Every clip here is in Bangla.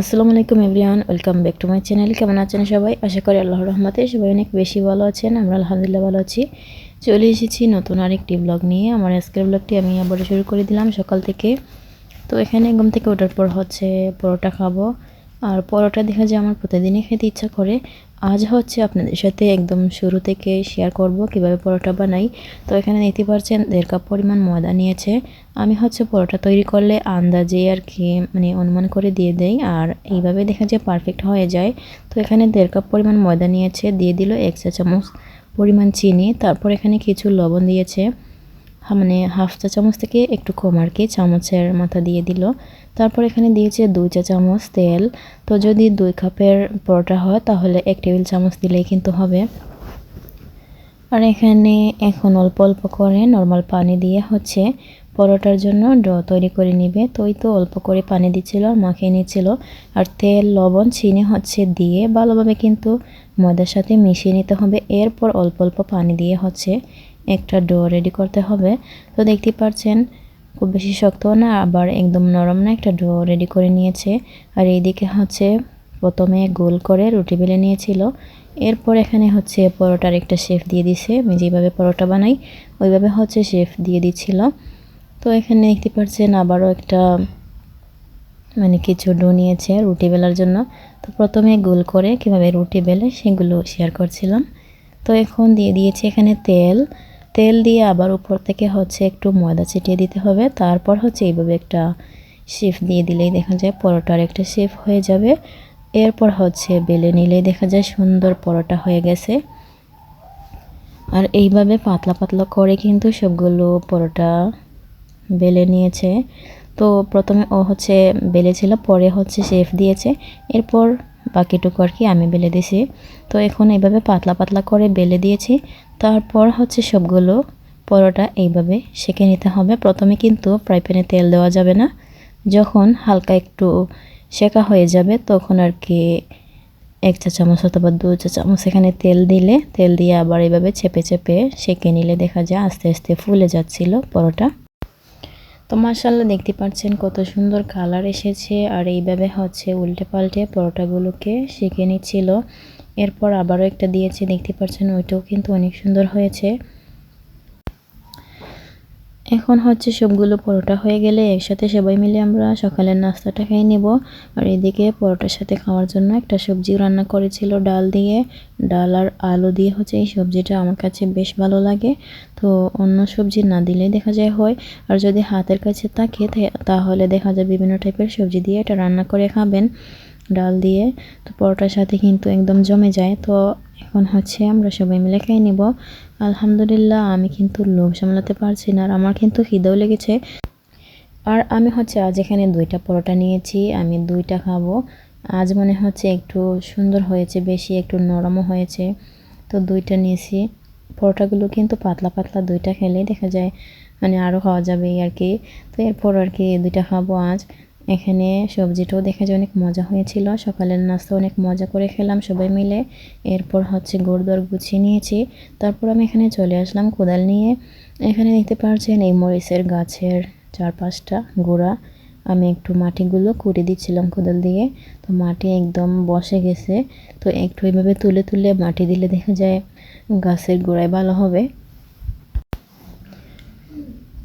আসসালামু আলাইকুম everyone, welcome back to my channel. কেমন আছেন সবাই? আশা করি আল্লাহ রহমতে সবাই অনেক বেশি ভালো আছেন, আমরা আলহামদুলিল্লাহ ভালো আছি। চলে এসেছি নতুন আরেকটি ব্লগ নিয়ে। আমার আজকের ব্লগটি আমি আবার শুরু করে দিলাম সকাল থেকে। তো এখানে ঘুম থেকে ওঠার পর হচ্ছে পরোটা খাব। আর পরোটা দেখা যায় আমার প্রতিদিনই খেতে ইচ্ছা করে। আজ হচ্ছে আপনাদের সাথে একদম শুরু থেকে শেয়ার করব কীভাবে পরোটা বানাই। তো এখানে দেখতে পারছেন দেড় কাপ পরিমাণ ময়দা নিয়েছে। আমি হচ্ছে পরোটা তৈরি করলে আন্দাজে আর কি মানে অনুমান করে দিয়ে দেই। আর এইভাবে দেখা যায় পারফেক্ট হয়ে যায়। তো এখানে দেড় কাপ পরিমাণ ময়দা নিয়েছে, দিয়ে দিল এক চা চামচ পরিমাণ চিনি। তারপর এখানে কিছু লবণ দিয়েছে। মানে হাফ চা চামচ থেকে একটু কম আর কি চামচের মাথা দিয়ে দিল। তারপর এখানে দিয়েছে দুই চা চামচ তেল। তো যদি দুই কাপের পরোটা হয়, তাহলে এক টেবিল চামচ দিলেই কিন্তু হবে। আর এখানে এখন অল্প অল্প করে নর্মাল পানি দিয়ে হচ্ছে পরোটার জন্য ড্র তৈরি করে নিবে। তো ওই তো অল্প করে পানি দিচ্ছিল আর মাখিয়ে নিচ্ছিল। আর তেল, লবণ, চিনি হচ্ছে দিয়ে ভালোভাবে কিন্তু ময়দার সাথে মিশিয়ে নিতে হবে। এরপর অল্প অল্প পানি দিয়ে হচ্ছে একটা ডো রেডি করতে হবে। তো দেখতে পাচ্ছেন খুব বেশি শক্ত না, আবার একদম নরম না একটা ডো রেডি করে নিয়েছে। আর এইদিকে হচ্ছে প্রথমে গোল করে রুটি বেলে নিয়েছিল। এরপর এখানে হচ্ছে পরোটার একটা শেফ দিয়ে দিছে। আমি যেভাবে পরোটা বানাই, ওইভাবে হচ্ছে শেফ দিয়ে দিচ্ছিল তো এখানে দেখতে পাচ্ছেন আবারও একটা মানে কিছু ডো নিয়েছে রুটি বেলার জন্য। তো প্রথমে গোল করে কীভাবে রুটি বেলে সেগুলো শেয়ার করছিলাম। তো এখন দিয়ে দিয়েছি এখানে তেল। তেল দিয়ে আবার উপর থেকে হচ্ছে একটু ময়দা ছিটিয়ে দিতে হবে। তারপর হচ্ছে এইভাবে একটা শেফ দিয়ে দিলেই দেখা যায় পরোটার একটা শেফ হয়ে যাবে। এরপর হচ্ছে বেলে নিলেই দেখা যায় সুন্দর পরোটা হয়ে গেছে। আর এইভাবে পাতলা পাতলা করে কিন্তু সবগুলো পরোটা বেলে নিয়েছে। তো প্রথমে ও হচ্ছে বেলেছিল, পরে হচ্ছে শেফ দিয়েছে। এরপর বাকিটুকু আর কি আমি বেলে দিয়েছি তো এখন এইভাবে পাতলা পাতলা করে বেলে দিয়েছি। তারপর হচ্ছে সবগুলো পরোটা এইভাবে সেঁকে নিতে হবে। প্রথমে কিন্তু ফ্রাই প্যানে তেল দেওয়া যাবে না। যখন হালকা একটু শেখা হয়ে যাবে তখন আর কি এক চা চামচ অথবা দু চা চামচ এখানে তেল দিলে, তেল দিয়ে আবার এইভাবে চেপে চেপে সেঁকে নিলে দেখা যায় আস্তে আস্তে ফুলে যাচ্ছিল পরোটা। তো মাসাল্লাহ দেখতে পাচ্ছেন কত সুন্দর কালার এসেছে। আর এইভাবে হচ্ছে উল্টে পাল্টে পরোটাগুলোকে সেঁকে নিচ্ছিল। এরপর আবারও একটা দিয়েছে, দেখতে পাচ্ছেন ওইটাও কিন্তু অনেক সুন্দর হয়েছে। এখন হচ্ছে সবগুলো পরোটা হয়ে গেলে একসাথে সবাই মিলে আমরা সকালের নাস্তাটা খেয়ে নেব। আর এদিকে পরোটার সাথে খাওয়ার জন্য একটা সবজি রান্না করেছিল ডাল দিয়ে। ডাল আর আলু দিয়ে হচ্ছে এই সবজিটা আমার কাছে বেশ ভালো লাগে। তো অন্য সবজি না দিলে দেখা যায় হয়। আর যদি হাতের কাছে থাকে তাহলে দেখা যায় বিভিন্ন টাইপের সবজি দিয়ে এটা রান্না করে খাবেন ডাল দিয়ে। তো পরোটার সাথে কিন্তু একদম জমে যায়। তো এখন হচ্ছে আমরা সবাই মিলে খেয়ে নিব। আলহামদুলিল্লাহ, আমি কিন্তু লোভ সামলাতে পারছি না আর আমার কিন্তু খিদেও লেগেছে। আর আমি হচ্ছে আজ এখানে দুইটা পরোটা নিয়েছি, আমি দুইটা খাব। আজ মনে হচ্ছে একটু সুন্দর হয়েছে, বেশি একটু নরমও হয়েছে। তো দুইটা নিয়েছি। পরোটাগুলো কিন্তু পাতলা পাতলা দুইটা খেলেই দেখা যায় মানে আরও খাওয়া যাবে আর কি। তো এরপর আর কি দুইটা খাব আজ। এখানে সবজিটাও দেখে যে অনেক মজা হয়েছিল। সকালের নাস্তা অনেক মজা করে খেলাম সবাই মিলে। এরপর হচ্ছে গোড়দর গুছিয়ে নিয়েছি। তারপর আমি এখানে চলে আসলাম কোদাল নিয়ে। এখানে দেখতে পাচ্ছেন এই মরিচের গাছের চার পাঁচটা গোড়া। আমি একটু মাটিগুলো কুড়ে দিচ্ছিলাম কোদাল দিয়ে। তো মাটি একদম বসে গেছে। তো একটু এইভাবে তুলে তুলে মাটি দিলে দেখা যায় গাছের গোড়ায় ভালো হবে।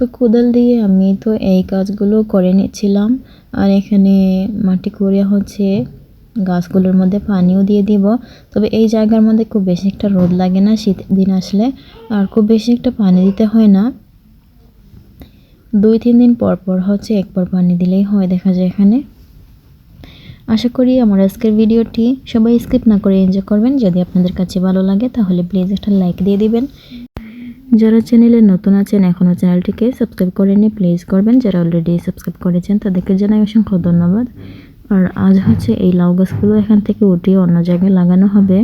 তো কোদাল দিয়ে আমি তো এই কাজগুলো করে নিচ্ছিলাম। আর এখানে মাটি করে হচ্ছে গাছগুলোর মধ্যে পানিও দিয়ে দিব। তবে এই জায়গার মধ্যে খুব বেশি একটা রোদ লাগে না শীত দিন আসলে, আর খুব বেশি একটা পানি দিতে হয় না। দুই, তিন দিন পর পর হচ্ছে একবার পানি দিলেই হয় দেখা যায় এখানে। আশা করি আমার আজকের ভিডিওটি সবাই স্কিপ না করে এনজয় করবেন। যদি আপনাদের কাছে ভালো লাগে তাহলে প্লিজ একটা লাইক দিয়ে দিবেন। যারা চ্যানেলে নতুন আছেন এখনও চ্যানেলটিকে সাবস্ক্রাইব করেনি প্লিজ করবেন। যারা অলরেডি সাবস্ক্রাইব করেছেন, তাদেরকে জানাই অসংখ্য ধন্যবাদ। আর আজ হচ্ছে এই লাউ গাছগুলো এখান থেকে উঠিয়ে অন্য জায়গায় লাগানো হবে।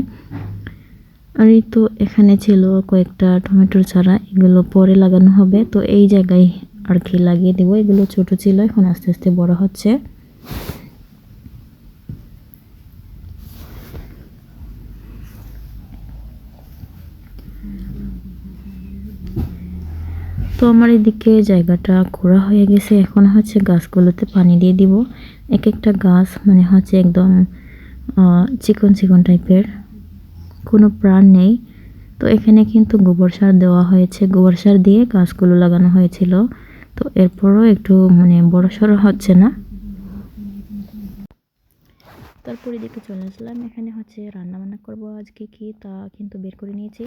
আর এই তো এখানে ছিল কয়েকটা টমেটোর চারা, এগুলো পরে লাগানো হবে। তো এই জায়গায় আর কি লাগিয়ে দেবো, এগুলো ছোট ছিল, এখন আস্তে আস্তে বড় হচ্ছে। তো আমার এদিকে জায়গাটা ঘোরা হয়ে গেছে। এখন হচ্ছে গাছগুলোতে পানি দিয়ে দিব। এক একটা গাছ মানে হচ্ছে একদম চিকন চিকন টাইপের। কোনো প্রাণ নেই। তো এখানে কিন্তু গোবর সার দেওয়া হয়েছে। গোবর সার দিয়ে গাছগুলো লাগানো হয়েছিল। তো এরপরও একটু মানে বড় সড়ো হচ্ছে না। তারপর এদিকে চলে আসলাম। এখানে হচ্ছে রান্না বান্না করব আজকে কি তা কিন্তু বের করে নিয়েছি।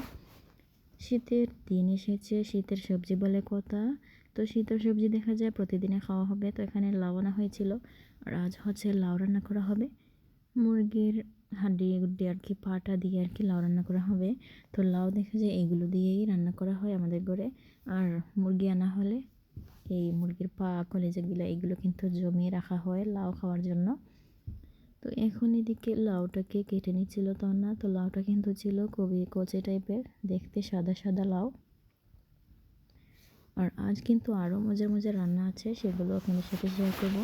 শীতের দিন এসেছে, শীতের সবজি বলে কথা। তো শীতের সবজি দেখা যায় প্রতিদিনে খাওয়া হবে। তো এখানে লাউ আনা হয়েছিল। আর আজ হচ্ছে লাউ রান্না করা হবে। মুরগির হাড্ডি, গুড্ডি আর কি পাটা দিয়ে আর কি লাউ রান্না করা হবে। তো লাউ দেখা যায় এগুলো দিয়েই রান্না করা হয় আমাদের ঘরে। আর মুরগি আনা হলে এই মুরগির পা, কলেজাগুলো এগুলো কিন্তু জমিয়ে রাখা হয় লাউ খাওয়ার জন্য। তো এখন এদিকে লাউটাকে কেটে নিচ্ছিল তো না তো লাউটা কিন্তু ছিল কবি কচে টাইপের, দেখতে সাদা সাদা লাউ। আর আজ কিন্তু আরও মজার মজার রান্না আছে, সেগুলো আপনাদের সাথে শেয়ার করব।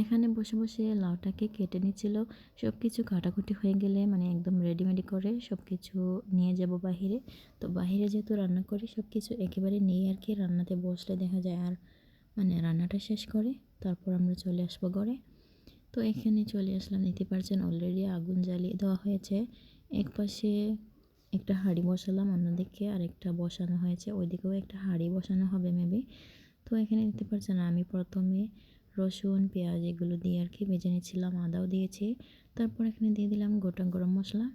এখানে বসে বসে লাউটাকে কেটে নিচ্ছিল। সব কিছু কাটাকুটি হয়ে গেলে মানে একদম রেডিমেডি করে সব কিছু নিয়ে যাব বাহিরে। তো বাহিরে যেহেতু রান্না করি সব কিছু একেবারে নিয়ে আর কি। রান্নাতে বসলে দেখা যায় আর মানে রান্নাটা শেষ করে, তারপর আমরা চলে আসব ঘরে। তো এখানে চলে আসলাম নিতে পারছেন অলরেডি আগুন জ্বালিয়ে দেওয়া হয়েছে। এক পাশে একটা হাঁড়ি বসালাম, অন্যদিকে আরেকটা বসানো হয়েছে। ওইদিকেও একটা হাঁড়ি বসানো হবে মেবি তো এখানে নিতে পারছেন আমি প্রথমে রসুন, পেঁয়াজ এগুলো দিয়ে আর কি ভেজে নিয়েছিলাম আদাও দিয়েছি। তারপর এখানে দিয়ে দিলাম গোটা গরম মশলা।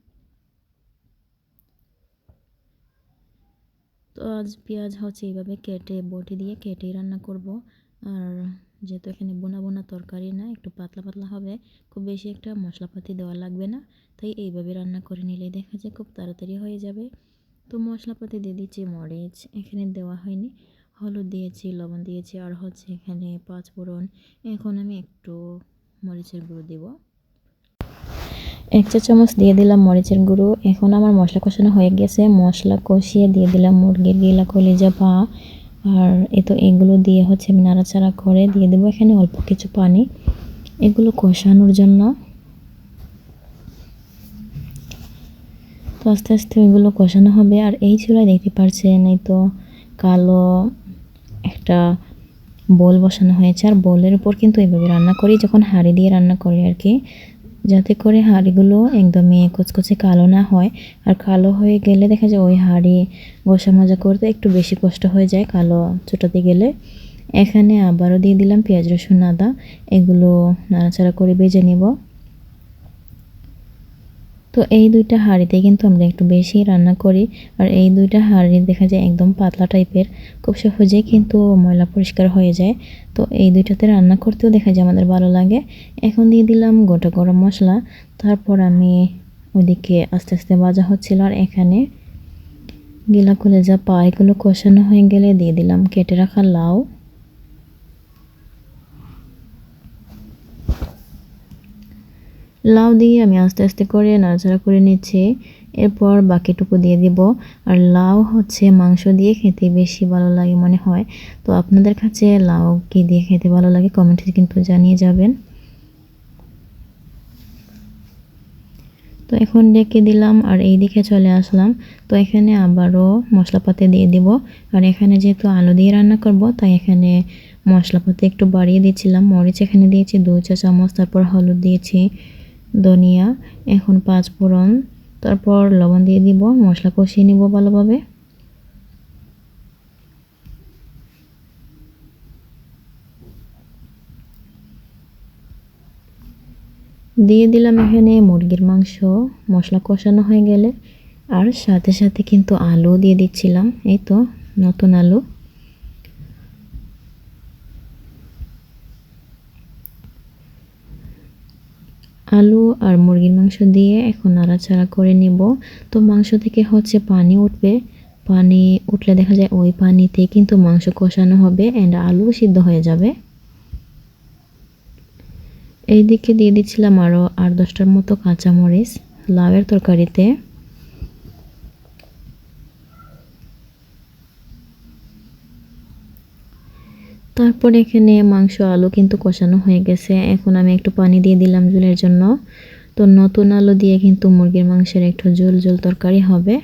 তো আজ পেঁয়াজ হচ্ছে এইভাবে কেটে বটি দিয়ে কেটেই রান্না করব। আর যেহেতু এখানে বোনা বোনা তরকারি না, একটু পাতলা পাতলা হবে, খুব বেশি একটা মশলাপাতি দেওয়া লাগবে না। তাই এইভাবে রান্না করে নিলেই দেখা যায় খুব তাড়াতাড়ি হয়ে যাবে। তো মশলাপাতি দিয়ে দিচ্ছি মরিচ, এখানে দেওয়া হয়নি। হলুদ দিয়েছি, লবণ দিয়েছি, আর হচ্ছে এখানে পাঁচ ফোড়ন এখন আমি একটু মরিচের গুঁড়ো দিব। এক চা চামচ দিয়ে দিলাম মরিচের গুঁড়ো। এখন আমার মশলা কষানো হয়ে গেছে। মশলা কষিয়ে দিয়ে দিলাম মুরগির গিলা কলিজা পা। আর এ তো এগুলো দিয়ে হচ্ছে আমি নাড়াচাড়া করে দিয়ে দেবো এখানে অল্প কিছু পানি। এগুলো কষানোর জন্য। তো আস্তে আস্তে ওইগুলো কষানো হবে। আর এই চুলায় দেখতে পারছেন, এই তো কালো একটা বোল বসানো হয়েছে। আর বোলের উপর কিন্তু এইভাবে রান্না করি, যখন হাঁড়ি দিয়ে রান্না করি আর কি। যাতে করে হাঁড়িগুলো একদমই কচকচে কালো না হয়। আর কালো হয়ে গেলে দেখা যায় ওই হাঁড়ি গোসা মজা করতে একটু বেশি কষ্ট হয়ে যায় কালো ছোটাতে গেলে। এখানে আবারও দিয়ে দিলাম পেঁয়াজ, রসুন, আদা। এগুলো নাড়াচাড়া করে বেজে নেব। তো এই দুইটা হাঁড়িতে কিন্তু আমরা একটু বেশি রান্না করি। আর এই দুইটা হাঁড়ি দেখা যায় একদম পাতলা টাইপের, খুব সহজেই কিন্তু ময়লা পরিষ্কার হয়ে যায়। তো এই দুইটাতে রান্না করতেও দেখা যায় আমাদের ভালো লাগে। এখন দিয়ে দিলাম গোটা গরম মশলা, তারপর আমি ওইদিকে আস্তে আস্তে ভাজা হচ্ছিল। আর এখানে গিলা কলেজা পা এগুলো কষানো হয়ে গেলে দিয়ে দিলাম কেটে রাখা লাউ। লাউ দিয়ে আমি আস্তে আস্তে করে নাড়াচাড়া করে নিচ্ছি। এরপর বাকিটুকু দিয়ে দিব। আর লাউ হচ্ছে মাংস দিয়ে খেতে বেশি ভালো লাগে মনে হয়। তো আপনাদের কাছে লাউ কি দিয়ে খেতে ভালো লাগে কমেন্টে কিন্তু জানিয়ে যাবেন। তো এখন ডেকে দিলাম আর এই দিকে চলে আসলাম। তো এখানে আবারও মশলাপাতি দিয়ে দিব। আর এখানে যেহেতু আলু দিয়ে রান্না করব, তাই এখানে মশলাপাতি একটু বাড়িয়ে দিয়েছিলাম মরিচ এখানে দিয়েছি, দু চা চামচ, তারপর হলুদ দিয়েছি। ধনিয়া, এখন পাঁচ ফোড়ন, তারপর লবণ দিয়ে দিব, মশলা কষিয়ে নিব ভালোভাবে। দিয়ে দিলাম এখানে মুরগির মাংস, মশলা কষানো হয়ে গেলে। আর সাথে সাথে কিন্তু আলু দিয়ে দিচ্ছিলাম, এই তো নতুন আলু। আলু আর মুরগির মাংস দিয়ে এখন নাড়াচাড়া করে নেব। তো মাংস থেকে হচ্ছে পানি উঠবে। পানি উঠলে দেখা যায় ওই পানিতে কিন্তু মাংস কষানো হবে অ্যান্ড আলু সিদ্ধ হয়ে যাবে। এই দিকে দিয়ে দিচ্ছিলাম আরও আট দশটার মতো কাঁচামরিচ লাউয়ের তরকারিতে। তারপর এখানে মাংস, আলু কিন্তু কষানো হয়ে গেছে। এখন আমি একটু পানি দিয়ে দিলাম ঝুলের জন্য। তো নতুন আলু দিয়ে কিন্তু মুরগির মাংসের একটু ঝোল ঝোল তরকারি হবে।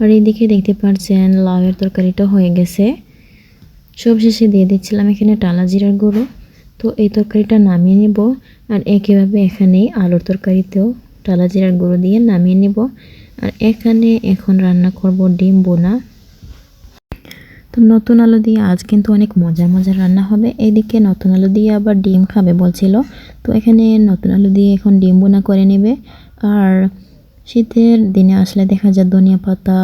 আর এইদিকে দেখতে পাচ্ছেন লাউয়ের তরকারিটা হয়ে গেছে। সব শেষে দিয়ে দিচ্ছিলাম এখানে টালা জিরার গুঁড়ো। তো এই তরকারিটা নামিয়ে নিব। আর একইভাবে এখানে আলুর তরকারিতেও টালা জিরার গুঁড়ো দিয়ে নামিয়ে নিব। আর এখানে এখন রান্না করব ডিম বোনা। তো নতুন আলু দিয়ে আজ কিন্তু অনেক মজার মজার রান্না হবে। এদিকে নতুন আলু দিয়ে আবার ডিম খাবে বলছিল। তো এখানে নতুন আলু দিয়ে এখন ডিম বোনা করে নেবে। আর শীতের দিনে আসলে দেখা যায় ধনিয়া পাতা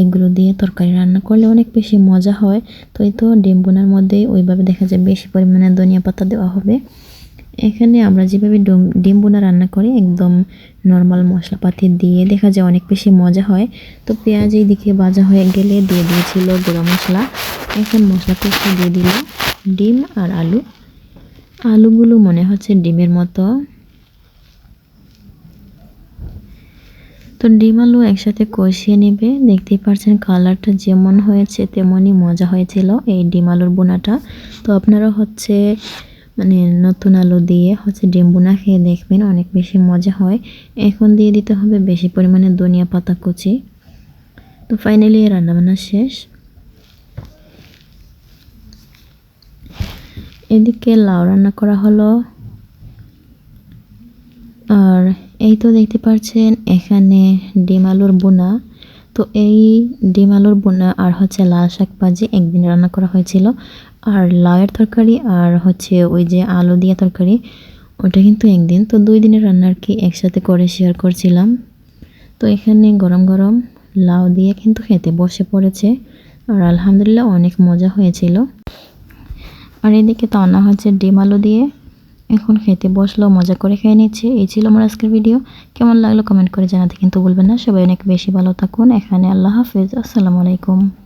এগুলো দিয়ে তরকারি রান্না করলে অনেক বেশি মজা হয়। তো এই তো ডিম বোনার মধ্যেই ওইভাবে দেখা যায় বেশি পরিমাণে ধনিয়া পাতা দেওয়া হবে। এখানে আমরা যেভাবে ডুম ডিম বোনা রান্না করি, একদম নর্মাল মশলাপাতি দিয়ে, দেখা যায় অনেক বেশি মজা হয়। তো পেঁয়াজ এই দিকে ভাজা হয়ে গেলে দিয়ে দিয়েছিল গুঁড়া মশলা। এখন মশলা কষে দিয়ে দিল ডিম আর আলু। আলুগুলো মনে হচ্ছে ডিমের মতো। তো ডিম আলু একসাথে কষিয়ে নেবে। দেখতেই পাচ্ছেন কালারটা যেমন হয়েছে, তেমনই মজা হয়েছিল এই ডিম আলুর বোনাটা। তো আপনারা হচ্ছে মানে নতুন আলু দিয়ে হচ্ছে ডিম বোনা খেয়ে দেখবেন অনেক বেশি মজা হয়। এখন দিয়ে দিতে হবে বেশি পরিমাণে ধনিয়া পাতা কুচি। তো ফাইনালি রান্নাবান্না শেষ। এদিকে লাউ রান্না করা হলো। আর এই তো দেখতে পাচ্ছেন এখানে ডিম আলুর বোনা। তো এই ডিম আলুর বোনা আর হচ্ছে লাল শাক ভাজি একদিন রান্না করা হয়েছিল। আর লাউয়ের তরকারি আর হচ্ছে ওই যে আলু দিয়ে তরকারি, ওটা কিন্তু একদিন। তো দুই দিনের রান্না আর কি একসাথে করে শেয়ার করছিলাম। তো এখানে গরম গরম লাউ দিয়ে কিন্তু খেতে বসে পড়েছে। আর আলহামদুলিল্লাহ অনেক মজা হয়েছিল। আর এদিকে তো আনা হচ্ছে ডিম আলু দিয়ে এখন খেতে বসল, মজা করে খেয়ে নিচ্ছে। এই ছিল আমার আজকের ভিডিও কেমন লাগল কমেন্ট করে জানাতে কিন্তু বলবেন না। সবাই অনেক বেশি ভালো থাকুন। এখানে আল্লাহ হাফেজ। আসসালামু আলাইকুম।